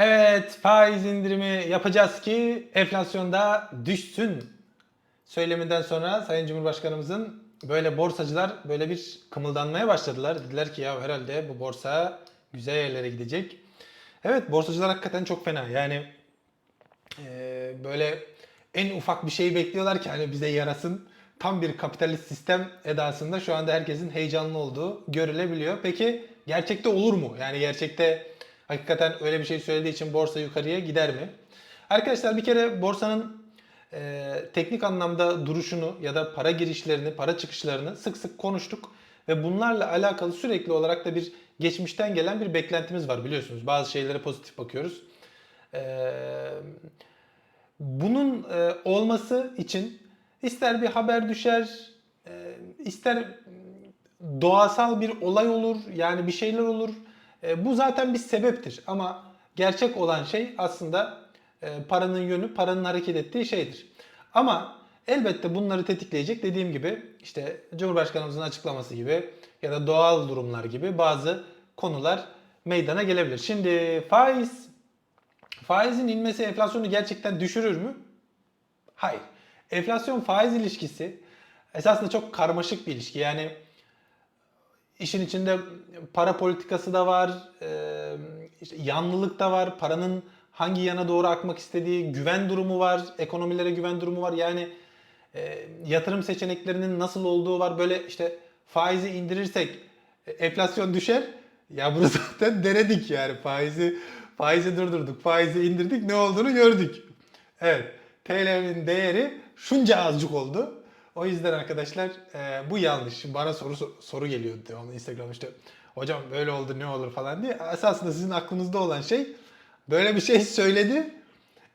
Evet, faiz indirimi yapacağız ki enflasyonda düşsün. Söyleminden sonra Sayın Cumhurbaşkanımızın böyle borsacılar böyle bir kımıldanmaya başladılar. Dediler ki ya herhalde bu borsa güzel yerlere gidecek. Evet, borsacılar hakikaten çok fena. Yani e, böyle en ufak bir şeyi bekliyorlar ki hani bize yarasın. Tam bir kapitalist sistem edasında şu anda herkesin heyecanlı olduğu görülebiliyor. Peki gerçekte olur mu? Yani gerçekte hakikaten öyle bir şey söylediği için borsa yukarıya gider mi? Arkadaşlar bir kere borsanın e, teknik anlamda duruşunu ya da para girişlerini, para çıkışlarını sık sık konuştuk. Ve bunlarla alakalı sürekli olarak da bir geçmişten gelen bir beklentimiz var biliyorsunuz. Bazı şeylere pozitif bakıyoruz. Eee bunun e, olması için ister bir haber düşer, e, ister doğasal bir olay olur, yani bir şeyler olur. E, bu zaten bir sebeptir ama gerçek olan şey aslında e, paranın yönü, paranın hareket ettiği şeydir. Ama elbette bunları tetikleyecek dediğim gibi işte Cumhurbaşkanımızın açıklaması gibi ya da doğal durumlar gibi bazı konular meydana gelebilir. Şimdi faiz Faizin inmesi enflasyonu gerçekten düşürür mü? Hayır. Enflasyon faiz ilişkisi esasında çok karmaşık bir ilişki. Yani işin içinde para politikası da var, e, işte yanlılık da var, paranın hangi yana doğru akmak istediği, güven durumu var, ekonomilere güven durumu var. Yani e, yatırım seçeneklerinin nasıl olduğu var. Böyle işte faizi indirirsek e, enflasyon düşer. Ya bunu zaten denedik yani faizi faizi durdurduk, faizi indirdik ne olduğunu gördük. Evet TL'nin değeri şunca azıcık oldu. O yüzden arkadaşlar e, bu yanlış. Bana soru soru geliyordu devamlı Instagram işte hocam böyle oldu ne olur falan diye. Esasında sizin aklınızda olan şey böyle bir şey söyledi.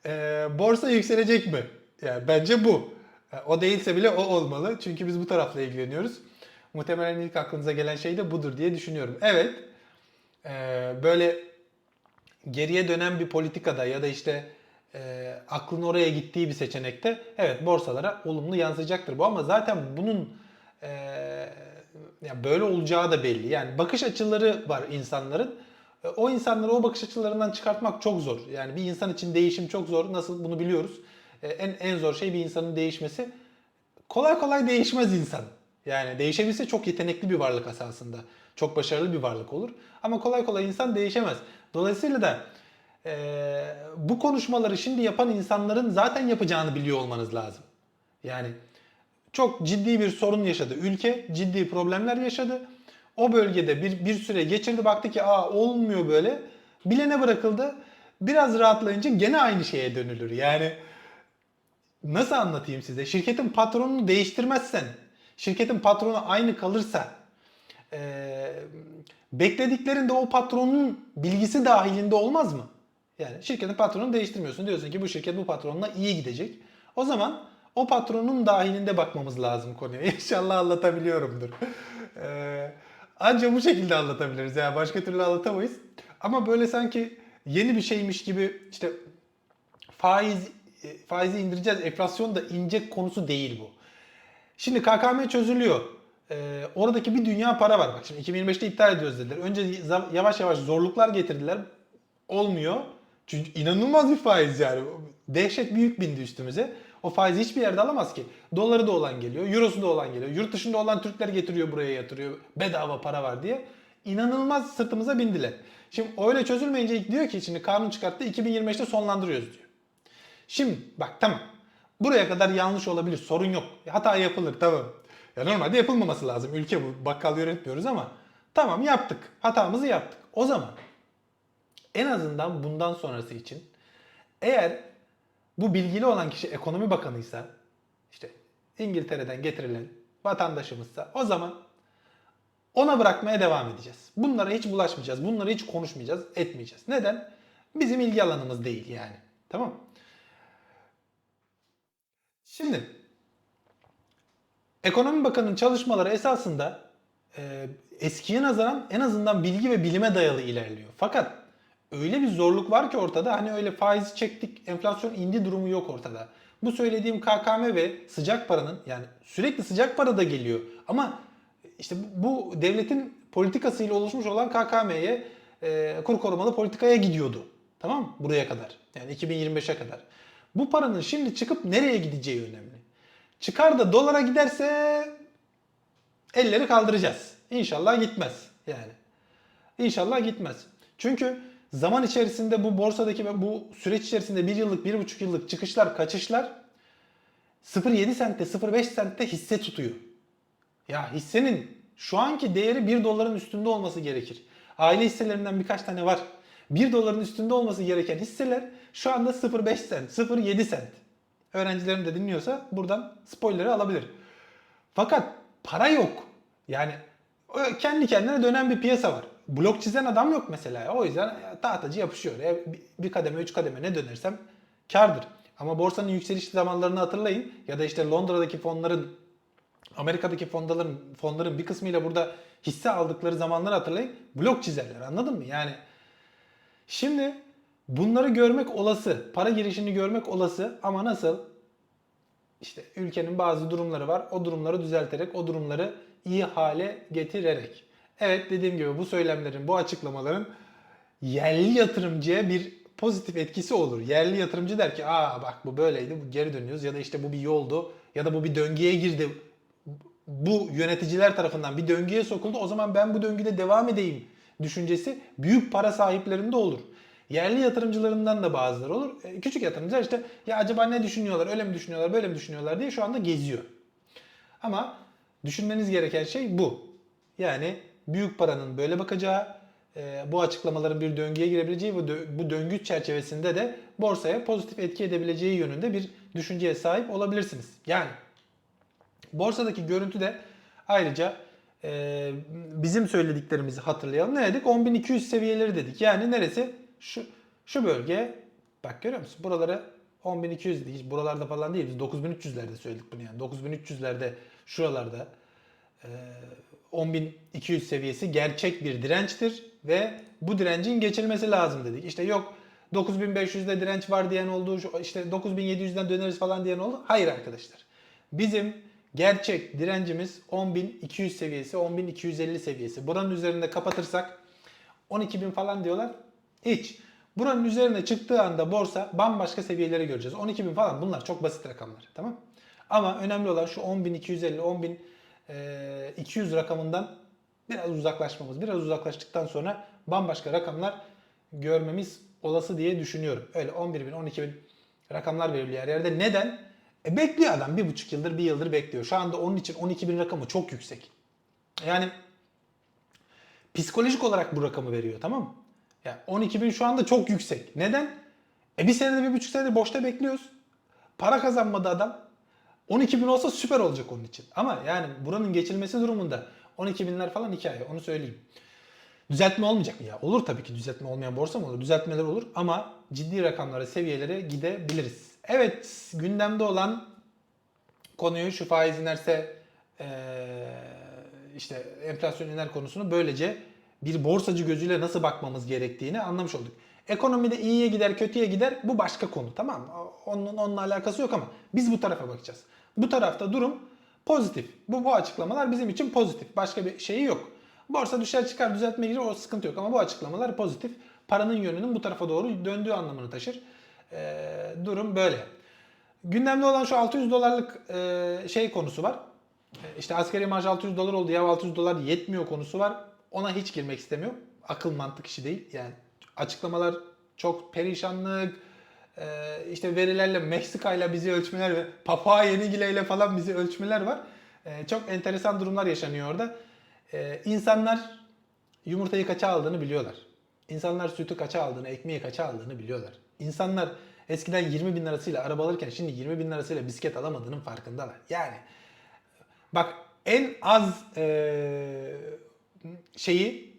E, borsa yükselecek mi? Yani bence bu. E, O değilse bile o olmalı. Çünkü biz bu tarafla ilgileniyoruz. Muhtemelen ilk aklınıza gelen şey de budur diye düşünüyorum. Evet. e, Böyle geriye dönen bir politikada ya da işte e, aklın oraya gittiği bir seçenekte evet borsalara olumlu yansıyacaktır bu ama zaten bunun e, ya böyle olacağı da belli. Yani bakış açıları var insanların. E, o insanları o bakış açılarından çıkartmak çok zor. Yani bir insan için değişim çok zor. Nasıl bunu biliyoruz. E, en en zor şey bir insanın değişmesi. Kolay kolay değişmez insan. Yani değişebilse çok yetenekli bir varlık esasında. Çok başarılı bir varlık olur. Ama kolay kolay insan değişemez. Dolayısıyla da e, bu konuşmaları şimdi yapan insanların zaten yapacağını biliyor olmanız lazım. Yani çok ciddi bir sorun yaşadı. Ülke ciddi problemler yaşadı. O bölgede bir, bir süre geçirdi. Baktı ki aa olmuyor böyle. Bilene bırakıldı. Biraz rahatlayınca gene aynı şeye dönülür. Yani nasıl anlatayım size? Şirketin patronunu değiştirmezsen, şirketin patronu aynı kalırsa, e, beklediklerinde o patronun bilgisi dahilinde olmaz mı? Yani şirketin patronunu değiştirmiyorsun. Diyorsun ki bu şirket bu patronla iyi gidecek. O zaman o patronun dahilinde bakmamız lazım konuya. İnşallah anlatabiliyorumdur. Ee, ancak bu şekilde anlatabiliriz. Yani başka türlü anlatamayız. Ama böyle sanki yeni bir şeymiş gibi işte faiz e, faizi indireceğiz, enflasyon da inecek konusu değil bu. Şimdi KKM çözülüyor. Ee, oradaki bir dünya para var. Bak şimdi 2025'te iptal ediyoruz dediler. Önce yavaş yavaş zorluklar getirdiler. Olmuyor. Çünkü inanılmaz bir faiz yani. Dehşet büyük bindi üstümüze. O faizi hiçbir yerde alamaz ki. Doları da olan geliyor, eurosu da olan geliyor. Yurt dışında olan Türkler getiriyor buraya yatırıyor. Bedava para var diye. İnanılmaz sırtımıza bindiler. Şimdi öyle çözülmeyince diyor ki şimdi kanun çıkarttı 2025'te sonlandırıyoruz diyor. Şimdi bak tamam. Buraya kadar yanlış olabilir. Sorun yok. Hata yapılır tamam. Ya normalde yapılmaması lazım. Ülke bu. Bakkal yönetmiyoruz ama tamam yaptık. Hatamızı yaptık. O zaman en azından bundan sonrası için eğer bu bilgili olan kişi ekonomi bakanıysa işte İngiltere'den getirilen vatandaşımızsa o zaman ona bırakmaya devam edeceğiz. Bunlara hiç bulaşmayacağız. Bunları hiç konuşmayacağız, etmeyeceğiz. Neden? Bizim ilgi alanımız değil yani. Tamam Şimdi Ekonomi Bakanı'nın çalışmaları esasında e, eskiye nazaran en azından bilgi ve bilime dayalı ilerliyor. Fakat öyle bir zorluk var ki ortada hani öyle faizi çektik enflasyon indi durumu yok ortada. Bu söylediğim KKM ve sıcak paranın yani sürekli sıcak para da geliyor ama işte bu devletin politikasıyla oluşmuş olan KKM'ye e, kur korumalı politikaya gidiyordu. Tamam mı? Buraya kadar. Yani 2025'e kadar. Bu paranın şimdi çıkıp nereye gideceği önemli. Çıkar da dolara giderse elleri kaldıracağız. İnşallah gitmez yani. İnşallah gitmez. Çünkü zaman içerisinde bu borsadaki ve bu süreç içerisinde bir yıllık, bir buçuk yıllık çıkışlar, kaçışlar 0.7 sentte, 0.5 sentte hisse tutuyor. Ya hissenin şu anki değeri 1 doların üstünde olması gerekir. Aile hisselerinden birkaç tane var. 1 doların üstünde olması gereken hisseler şu anda 0.5 sent, 0.7 sent. Öğrencilerim de dinliyorsa buradan spoiler'ı alabilir. Fakat para yok. Yani o kendi kendine dönen bir piyasa var. Blok çizen adam yok mesela. O yüzden tahtacı yapışıyor. Ya bir- bir kademe, üç kademe ne dönersem kardır. Ama borsanın yükseliş zamanlarını hatırlayın. Ya da işte Londra'daki fonların, Amerika'daki fonların, fonların bir kısmıyla burada hisse aldıkları zamanları hatırlayın. Blok çizerler anladın mı? Yani şimdi bunları görmek olası. Para girişini görmek olası ama nasıl? İşte ülkenin bazı durumları var. O durumları düzelterek, o durumları iyi hale getirerek. Evet dediğim gibi bu söylemlerin, bu açıklamaların yerli yatırımcıya bir pozitif etkisi olur. Yerli yatırımcı der ki aa bak bu böyleydi, bu geri dönüyoruz ya da işte bu bir yoldu ya da bu bir döngüye girdi. Bu yöneticiler tarafından bir döngüye sokuldu. O zaman ben bu döngüde devam edeyim düşüncesi büyük para sahiplerinde olur. Yerli yatırımcılarından da bazıları olur. E, Küçük yatırımcılar işte ya acaba ne düşünüyorlar, öyle mi düşünüyorlar, böyle mi düşünüyorlar diye şu anda geziyor. Ama düşünmeniz gereken şey bu. Yani büyük paranın böyle bakacağı, e, bu açıklamaların bir döngüye girebileceği ve bu döngü çerçevesinde de borsaya pozitif etki edebileceği yönünde bir düşünceye sahip olabilirsiniz. Yani borsadaki görüntü de ayrıca e, bizim söylediklerimizi hatırlayalım. Ne dedik? 10.200 seviyeleri dedik. Yani neresi? Şu şu bölge. Bak görüyor musun? Buraları 10.200 değil. Buralarda falan değil. Biz 9.300'lerde söyledik bunu yani. 9.300'lerde şuralarda 10.200 seviyesi gerçek bir dirençtir ve bu direncin geçilmesi lazım dedik. İşte yok 9500'de direnç var diyen oldu, işte 9700'den döneriz falan diyen oldu. Hayır arkadaşlar. Bizim gerçek direncimiz 10.200 seviyesi, 10.250 seviyesi. Buranın üzerinde kapatırsak 12.000 falan diyorlar. Hiç. Buranın üzerine çıktığı anda borsa bambaşka seviyeleri göreceğiz. 12.000 falan bunlar çok basit rakamlar. Tamam Ama önemli olan şu 10.250, 10.200 rakamından biraz uzaklaşmamız. Biraz uzaklaştıktan sonra bambaşka rakamlar görmemiz olası diye düşünüyorum. Öyle 11.000, 12.000 rakamlar veriliyor her yerde. Neden? E bekliyor adam. Bir buçuk yıldır, bir yıldır bekliyor. Şu anda onun için 12.000 rakamı çok yüksek. Yani psikolojik olarak bu rakamı veriyor tamam mı? Yani 12 bin şu anda çok yüksek. Neden? E bir senede bir buçuk senedir boşta bekliyoruz. Para kazanmadı adam. 12 bin olsa süper olacak onun için. Ama yani buranın geçilmesi durumunda 12 binler falan hikaye onu söyleyeyim. Düzeltme olmayacak mı ya? Olur tabii ki düzeltme olmayan borsa mı olur? Düzeltmeler olur ama ciddi rakamlara, seviyelere gidebiliriz. Evet gündemde olan konuyu şu faiz inerse eee, işte enflasyon iner konusunu böylece bir borsacı gözüyle nasıl bakmamız gerektiğini anlamış olduk. Ekonomide iyiye gider kötüye gider bu başka konu tamam mı? Onun, onunla alakası yok ama biz bu tarafa bakacağız. Bu tarafta durum pozitif. Bu, bu açıklamalar bizim için pozitif. Başka bir şeyi yok. Borsa düşer çıkar düzeltme girer o sıkıntı yok ama bu açıklamalar pozitif. Paranın yönünün bu tarafa doğru döndüğü anlamını taşır. Ee, durum böyle. Gündemde olan şu 600 dolarlık e, şey konusu var. E, İşte askeri maaş 600 dolar oldu ya 600 dolar yetmiyor konusu var. Ona hiç girmek istemiyorum. Akıl mantık işi değil. Yani açıklamalar çok perişanlık. E, işte verilerle Meksika ile bizi ölçmeler ve Papua Yeni Gine ile falan bizi ölçmeler var. E, çok enteresan durumlar yaşanıyor orada. E, insanlar yumurtayı kaça aldığını biliyorlar. İnsanlar sütü kaça aldığını, ekmeği kaça aldığını biliyorlar. İnsanlar eskiden 20 bin lirasıyla araba alırken şimdi 20 bin lirasıyla bisiklet alamadığının farkındalar. Yani bak en az şeyi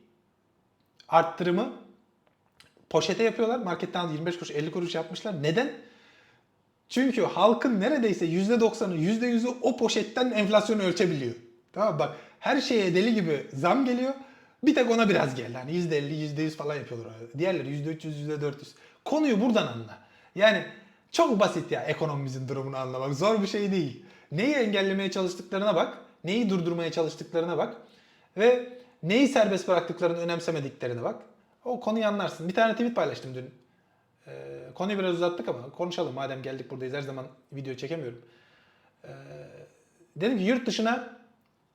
arttırımı poşete yapıyorlar. Marketten 25 kuruş 50 kuruş yapmışlar. Neden? Çünkü halkın neredeyse %90'ı %100'ü o poşetten enflasyonu ölçebiliyor. Tamam? Bak her şeye deli gibi zam geliyor. Bir tek ona biraz geldi. Hani %50, %100 falan yapıyorlar. Diğerleri %300, %400. Konuyu buradan anla. Yani çok basit ya ekonomimizin durumunu anlamak. Zor bir şey değil. Neyi engellemeye çalıştıklarına bak. Neyi durdurmaya çalıştıklarına bak. Ve neyi serbest bıraktıklarını önemsemediklerine bak. O konuyu anlarsın. Bir tane tweet paylaştım dün. Ee, konuyu biraz uzattık ama konuşalım madem geldik buradayız her zaman video çekemiyorum. Ee, dedim ki yurt dışına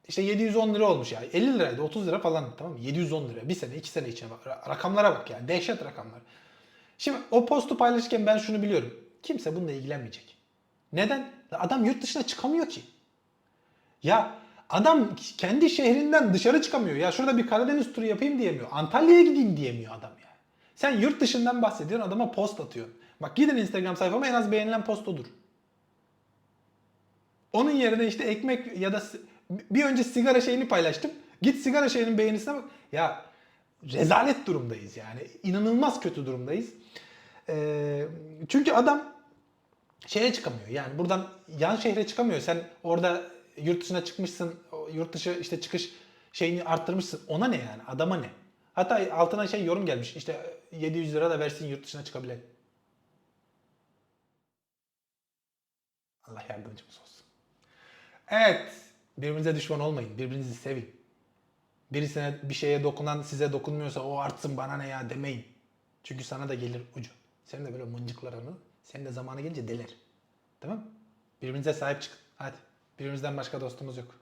işte 710 lira olmuş ya. 50 liraydı 30 lira falan tamam mı? 710 lira bir sene iki sene içine bak. Ra- Rakamlara bak yani dehşet rakamlar. Şimdi o postu paylaşırken ben şunu biliyorum. Kimse bununla ilgilenmeyecek. Neden? Adam yurt dışına çıkamıyor ki. Ya adam kendi şehrinden dışarı çıkamıyor. Ya şurada bir Karadeniz turu yapayım diyemiyor. Antalya'ya gideyim diyemiyor adam ya. Sen yurt dışından bahsediyorsun adama post atıyorsun. Bak gidin Instagram sayfama en az beğenilen post odur. Onun yerine işte ekmek ya da bir önce sigara şeyini paylaştım. Git sigara şeyinin beğenisine bak. Ya rezalet durumdayız yani. İnanılmaz kötü durumdayız. Ee, çünkü adam şeye çıkamıyor. Yani buradan yan şehre çıkamıyor. Sen orada yurt dışına çıkmışsın. Yurt dışı işte çıkış şeyini arttırmışsın. Ona ne yani? Adama ne? Hatta altına şey yorum gelmiş. İşte 700 lira da versin yurt dışına çıkabilen. Allah yardımcımız olsun. Evet. Birbirinize düşman olmayın. Birbirinizi sevin. Birisine bir şeye dokunan size dokunmuyorsa o artsın bana ne ya demeyin. Çünkü sana da gelir ucu. Senin de böyle mıncıklarını senin de zamanı gelince deler. Tamam? Birbirinize sahip çıkın. Hadi. Birbirimizden başka dostumuz yok.